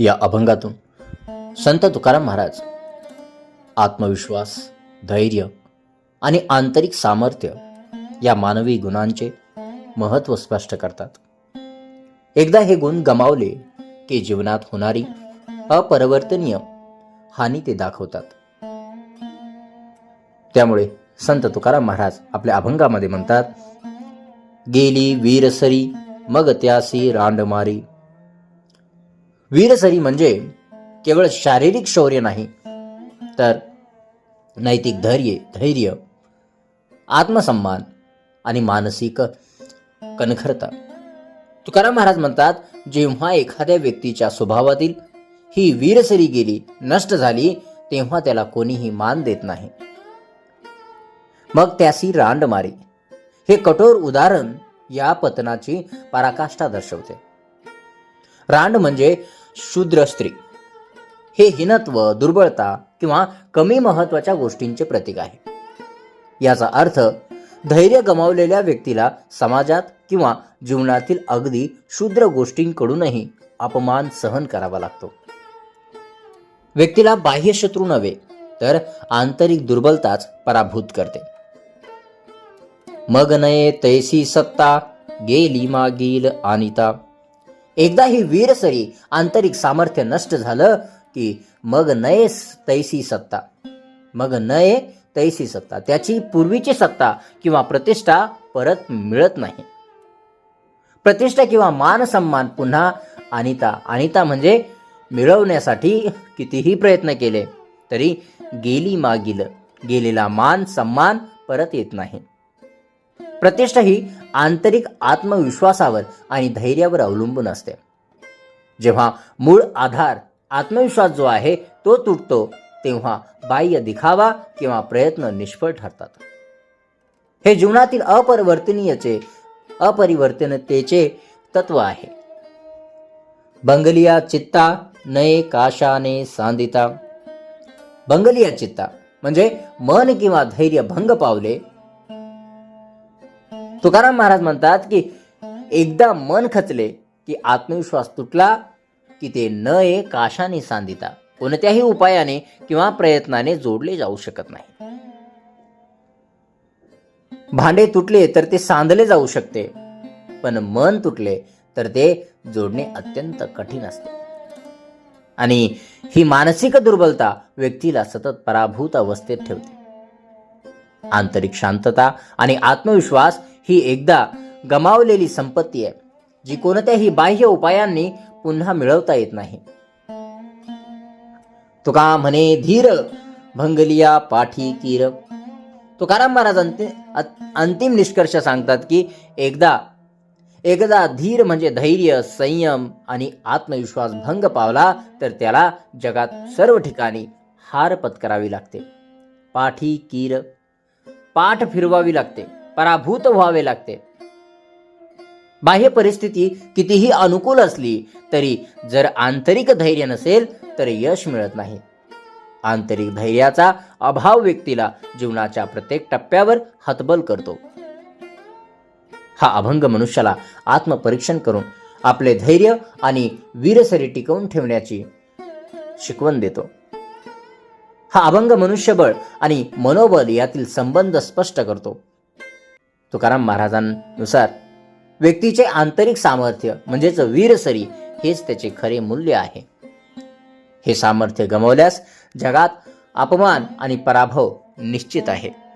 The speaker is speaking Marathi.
या अभंगातून. संत तुकाराम महाराज आत्मविश्वास धैर्य आणि आंतरिक सामर्थ्य या मानवी गुणांचे महत्त्व स्पष्ट करतात. एकदा हे गुण गमावले की जीवनात होणारी अपरिवर्तनीय हानी ते दाखवतात. त्यामुळे संत तुकाराम महाराज आपल्या अभंगामध्ये म्हणतात गेली वीरसरी मग त्यासी रांडमारी वीरसरी म्हणजे केवळ शारीरिक शौर्य नाही तर नैतिक धैर्य धैर्य आत्मसन्मान आणि मानसिक कणखरता. तुकाराम महाराज म्हणतात जेव्हा एखाद्या व्यक्तीच्या स्वभावातील ही वीरसरी गेली नष्ट झाली तेव्हा त्याला कोणीही मान देत नाही. मग त्यासी रांड मारी. हे कठोर उदाहरण या पतनाची पराकाष्ठा दर्शवते. रांड म्हणजे शूद्र स्त्री. हे हिनत्व दुर्बळता किंवा कमी महत्त्वाच्या गोष्टींचे प्रतीक आहे. याचा अर्थ धैर्य गमावलेल्या व्यक्तीला समाजात किंवा जीवनातील अगदी शूद्र गोष्टींकडूनही अपमान सहन करावा लागतो. व्यक्तीला बाह्य शत्रू नव्हे तर आंतरिक दुर्बलताच पराभूत करते. मग नये तैसी सत्ता गेली मागील अनिता एकदा ही वीरसरी आंतरिक सामर्थ्य नष्ट झालं की मग नये तैसी सत्ता. मग नये तैसी सत्ता. त्याची पूर्वीची सत्ता किंवा प्रतिष्ठा परत मिळत नाही. प्रतिष्ठा किंवा मान सन्मान पुन्हा अनिता. अनिता म्हणजे मिळवण्यासाठी कितीही प्रयत्न केले तरी गेली मागील. गेलेला मान सन्मान परत येत नाही. प्रतिष्ठा ही आंतरिक आत्मविश्वासावर आणि धैर्यावर अवलंबून असते. जेव्हा मूळ आधार आत्मविश्वास जो आहे तो तुटतो तेव्हा बाह्य दिखावा किंवा प्रयत्न निष्फळ ठरतात. हे जीवनातील अपरिवर्तनीयचे अपरिवर्तनतेचे तत्व आहे. बंगलिया चित्ता नये काशाने सांदिता. बंगलिया चित्ता म्हणजे मन किंवा धैर्य भंग पावले तुकाराम महाराज म्हणतात की एकदा मन खचले की आत्मविश्वास तुटला की ते न ए काशाने सांधिता. कोणत्याही उपायाने किंवा प्रयत्नाने जोडले जाऊ शकत नाही. भांडे तुटले तर ते सांधले जाऊ शकते. पण मन तुटले तर ते जोडणे अत्यंत कठीण असते. आणि ही मानसिक दुर्बलता व्यक्तीला सतत पराभूत अवस्थेत ठेवते. आंतरिक शांतता आणि आत्मविश्वास ही एकदा गमावलेली संपत्ती आहे जी कोणत्याही बाह्य उपायांनी पुन्हा मिळवता येत नाही. तुका म्हणे धीर भंगलिया पाठी कीर तुकाराम महाराज अंतिम अंतिम निष्कर्ष सांगतात की एकदा एकदा धीर म्हणजे धैर्य संयम आणि आत्मविश्वास भंग पावला तर त्याला जगात सर्व ठिकाणी हार पत्करावी लागते. पाठी कीर पाठ फिरवावी लागते. पराभूत व्हावे लागते. बाह्य परिस्थिती कितीही अनुकूल असली तरी जर आंतरिक धैर्य नसेल तर यश मिळत नाही. आंतरिक धैर्याचा अभाव व्यक्तीला जीवनाच्या प्रत्येक टप्प्यावर हतबल करतो. हा अभंग मनुष्याला आत्मपरीक्षण करून आपले धैर्य आणि वीरसरी टिकवून ठेवण्याची शिकवण देतो. हा अभंग मनुष्यबळ आणि मनोबल यातील संबंध स्पष्ट करतो. तुकाराम महाराजांनुसार व्यक्तीचे आंतरिक सामर्थ्य म्हणजेच वीरसरी हेच त्याचे खरे मूल्य आहे. हे सामर्थ्य गमावल्यास जगात अपमान आणि पराभव निश्चित आहे.